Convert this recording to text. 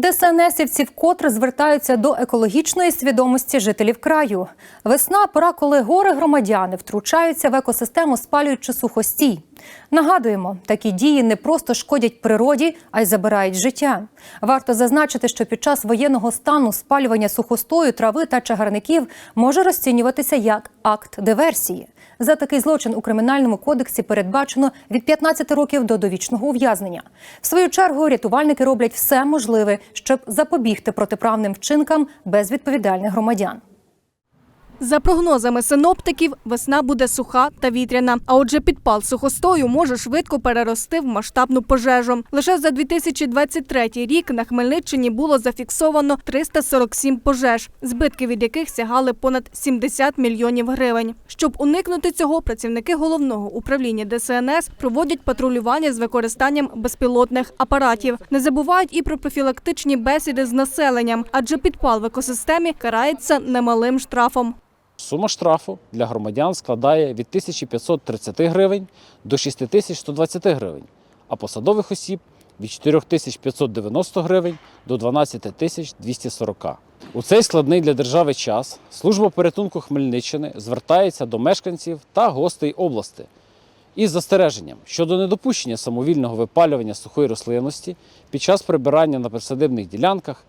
ДСНСівці вкотре звертаються до екологічної свідомості жителів краю. Весна пора, коли гори громадяни втручаються в екосистему, спалюючи сухостій. Нагадуємо, такі дії не просто шкодять природі, а й забирають життя. Варто зазначити, що під час воєнного стану спалювання сухостою, трави та чагарників може розцінюватися як акт диверсії. За такий злочин у кримінальному кодексі передбачено від 15 років до довічного ув'язнення. В свою чергу рятувальники роблять все можливе, щоб запобігти протиправним вчинкам безвідповідальних громадян. За прогнозами синоптиків, весна буде суха та вітряна. А отже, підпал сухостою може швидко перерости в масштабну пожежу. Лише за 2023 рік на Хмельниччині було зафіксовано 347 пожеж, збитки від яких сягали понад 70 мільйонів гривень. Щоб уникнути цього, працівники головного управління ДСНС проводять патрулювання з використанням безпілотних апаратів. Не забувають і про профілактичні бесіди з населенням, адже підпал в екосистемі карається немалим штрафом. Сума штрафу для громадян складає від 1530 гривень до 6120 гривень, а посадових осіб від 4590 гривень до 12240. У цей складний для держави час служба порятунку Хмельниччини звертається до мешканців та гостей області із застереженням щодо недопущення самовільного випалювання сухої рослинності під час прибирання на присадибних ділянках,